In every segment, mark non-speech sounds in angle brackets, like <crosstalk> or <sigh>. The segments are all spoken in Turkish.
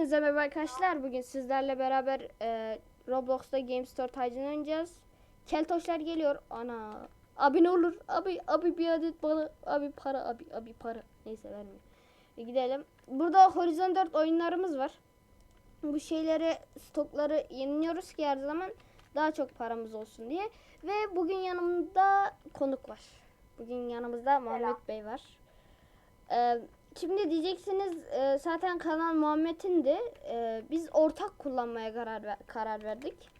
Hepinize merhaba arkadaşlar. Bugün sizlerle beraber e, Roblox'ta Game Store Titan oynayacağız. Keltoşlar geliyor. Ana. Abi ne olur? Abi abi bir adet bana. Abi para abi abi para. Neyse vermiyor. E, gidelim. Burada Horizon 4 oyunlarımız var. Bu şeyleri stokları yeniliyoruz ki her zaman daha çok paramız olsun diye. Ve bugün yanımda konuk var. Bugün yanımızda Muhammed Bey var. Ee, Şimdi diyeceksiniz e, zaten kanal Muhammed'in de e, biz ortak kullanmaya karar ver- karar verdik.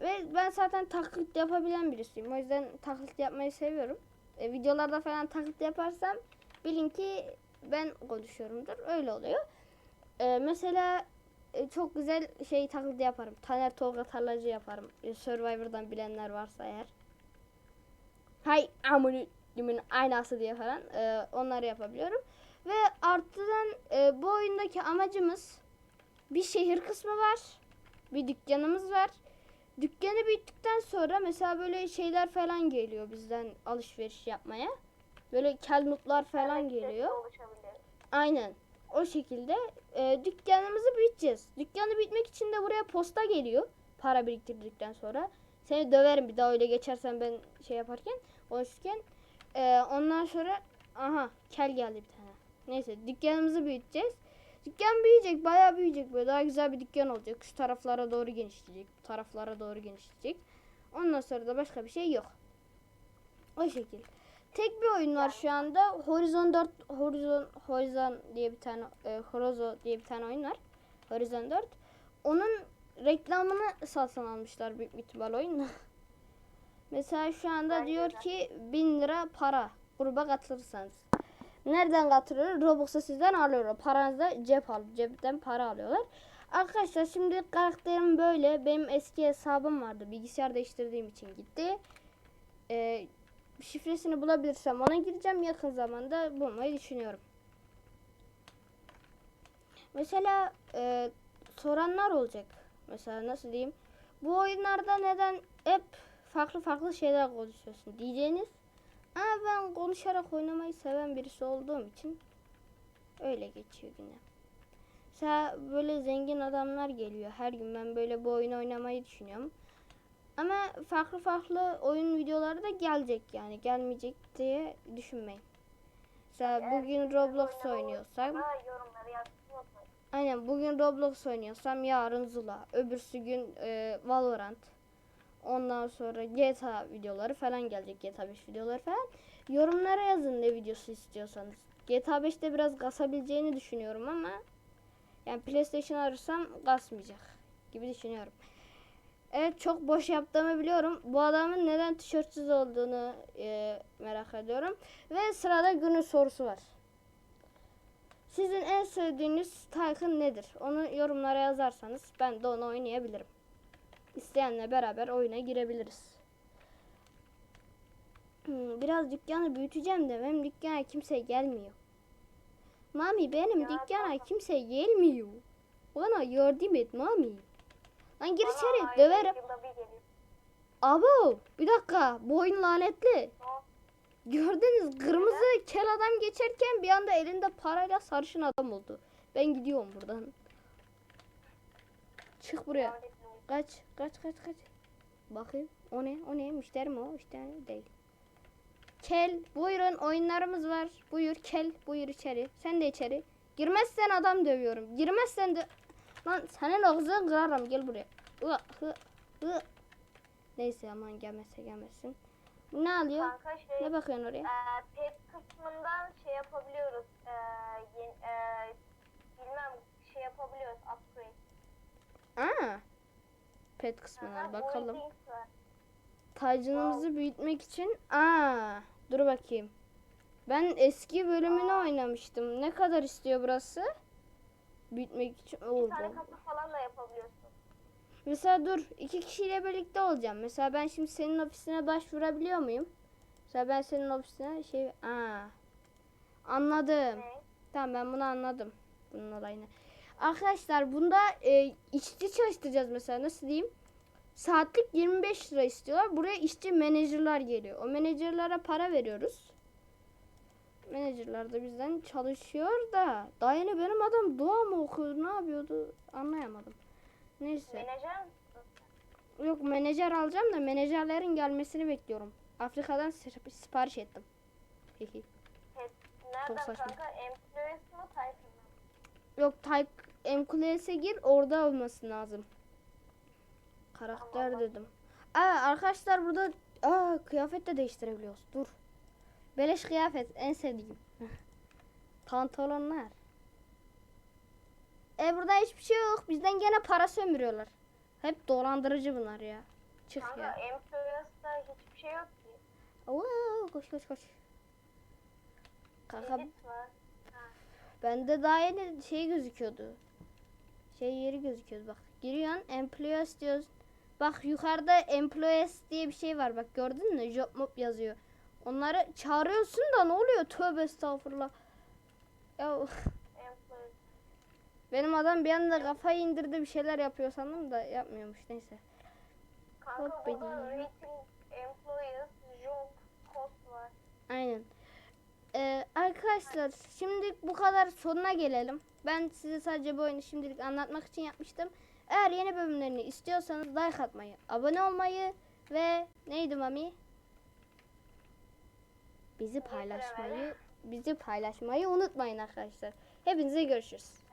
Ve ben zaten taklit yapabilen birisiyim. O yüzden taklit yapmayı seviyorum. E, videolarda falan taklit yaparsam bilin ki ben konuşuyorumdur. Öyle oluyor. E, mesela e, çok güzel şey taklit yaparım. Taner Tolga Tarlacı yaparım. E, Survivor'dan bilenler varsa eğer. Hay amını limin aynası diye falan e, onları yapabiliyorum. Ve artıdan e, bu oyundaki amacımız bir şehir kısmı var. Bir dükkanımız var. Dükkanı büyüttükten sonra mesela böyle şeyler falan geliyor bizden alışveriş yapmaya. Böyle kelnutlar falan geliyor. Aynen. O şekilde e, dükkanımızı büyüteceğiz. Dükkanı büyütmek için de buraya posta geliyor. Para biriktirdikten sonra. Seni döverim bir daha öyle geçersen ben şey yaparken, konuşurken. E, ondan sonra aha kel geldi bir tane. Neyse dükkanımızı büyüteceğiz. Dükkan büyüyecek, bayağı büyüyecek böyle daha güzel bir dükkan olacak. Şu taraflara doğru genişleyecek, bu taraflara doğru genişleyecek. Ondan sonra da başka bir şey yok. O şekil. Tek bir oyun var şu anda. Horizon 4 Horizon Horizon diye bir tane e, Horozo diye bir tane oyun var. Horizon 4. Onun reklamını satın almışlar büyük bir ihtimal oyunla. <laughs> Mesela şu anda diyor ki 1000 lira para gruba katılırsanız. Nereden katılıyor? Robux'u sizden alıyorlar. Paranızda cep al, cepten para alıyorlar. Arkadaşlar şimdi karakterim böyle. Benim eski hesabım vardı. Bilgisayar değiştirdiğim için gitti. Ee, şifresini bulabilirsem ona gireceğim. Yakın zamanda bulmayı düşünüyorum. Mesela e, soranlar olacak. Mesela nasıl diyeyim? Bu oyunlarda neden hep farklı farklı şeyler konuşuyorsun diyeceğiniz. Ama ben konuşarak oynamayı seven birisi olduğum için öyle geçiyor güne. Mesela böyle zengin adamlar geliyor. Her gün ben böyle bu oyunu oynamayı düşünüyorum. Ama farklı farklı oyun videoları da gelecek yani. Gelmeyecek diye düşünmeyin. Mesela Eğer bugün Roblox oynuyorsam. Aynen bugün Roblox oynuyorsam yarın Zula. Öbürsü gün e, Valorant. Ondan sonra GTA videoları falan gelecek. GTA 5 videoları falan. Yorumlara yazın ne videosu istiyorsanız. GTA 5'te biraz kasabileceğini düşünüyorum ama yani PlayStation arırsam kasmayacak gibi düşünüyorum. Evet çok boş yaptığımı biliyorum. Bu adamın neden tişörtsüz olduğunu e, merak ediyorum. Ve sırada günün sorusu var. Sizin en sevdiğiniz Tycoon nedir? Onu yorumlara yazarsanız ben de onu oynayabilirim. İsteyenle beraber oyuna girebiliriz. Hmm, biraz dükkanı büyüteceğim de benim dükkana kimse gelmiyor. Mami benim Ya dükkana tamam. kimse gelmiyor. Bana yardım et mami. Lan gir içeri döverim. Abo bir dakika bu oyun lanetli. Gördünüz kırmızı kel adam geçerken bir anda elinde parayla sarışın adam oldu. Ben gidiyorum buradan. Çık buraya. Kaç kaç kaç kaç. Bakayım o ne o ne müşteri mi o müşteri değil. Kel buyurun oyunlarımız var. Buyur kel buyur içeri. Sen de içeri. Girmezsen adam dövüyorum. Girmezsen de lan senin ağzını kırarım gel buraya. Hı, hı, hı. Neyse aman gelmezse gelmesin. Bu ne alıyor? Kanka şey, Ne bakıyorsun oraya? e, pet kısmından şey yapabiliyoruz. E, yen, e, bilmem şey yapabiliyoruz. Upgrade. Aa. Pet kısmına bakalım. Var. Tacınımızı büyütmek için aa dur bakayım. Ben eski bölümünü oynamıştım. Ne kadar istiyor burası? Büyütmek için. Oo, Bir tane kapı falan da yapabiliyorsun. Mesela dur iki kişiyle birlikte olacağım. Mesela ben şimdi senin ofisine başvurabiliyor muyum? Mesela ben senin ofisine şey aa anladım. Ne? Tamam ben bunu anladım. Bunun olayını. Arkadaşlar bunda e, işçi çalıştıracağız mesela nasıl diyeyim? Saatlik 25 lira istiyorlar. Buraya işçi menajerler geliyor. O menajerlere para veriyoruz. Menajerler de bizden çalışıyor da. Daha yeni benim adam dua mı okuyordu ne yapıyordu anlayamadım. Neyse. Menajer? Yok menajer alacağım da menajerlerin gelmesini bekliyorum. Afrika'dan sip- sipariş ettim. Pet, nereden saçma. kanka? Employees mı mı? Yok Type MQLS'e gir orada olması lazım. Karakter dedim. Aa arkadaşlar burada aa kıyafet de değiştirebiliyoruz. Dur. Beleş kıyafet en sevdiğim. <laughs> Pantolonlar. E burada hiçbir şey yok. Bizden gene para sömürüyorlar. Hep dolandırıcı bunlar ya. Çık Kanka ya. Employees'ta hiçbir şey yok ki. Oo, koş koş koş. Kanka. Bende daha yeni şey gözüküyordu. Şey yeri gözüküyordu bak. Giriyorsun employees diyoruz. Bak yukarıda employees diye bir şey var. Bak gördün mü? Job mob yazıyor. Onları çağırıyorsun da ne oluyor? Tövbe estağfurullah. Ya benim adam bir anda kafayı indirdi bir şeyler yapıyor sandım da yapmıyormuş neyse. Kanka Hop burada rating, employees, job, cost var. Aynen. Ee, arkadaşlar şimdi bu kadar sonuna gelelim. Ben size sadece bu oyunu şimdilik anlatmak için yapmıştım. Eğer yeni bölümlerini istiyorsanız like atmayı, abone olmayı ve neydi mami? Bizi paylaşmayı, bizi paylaşmayı unutmayın arkadaşlar. Hepinize görüşürüz.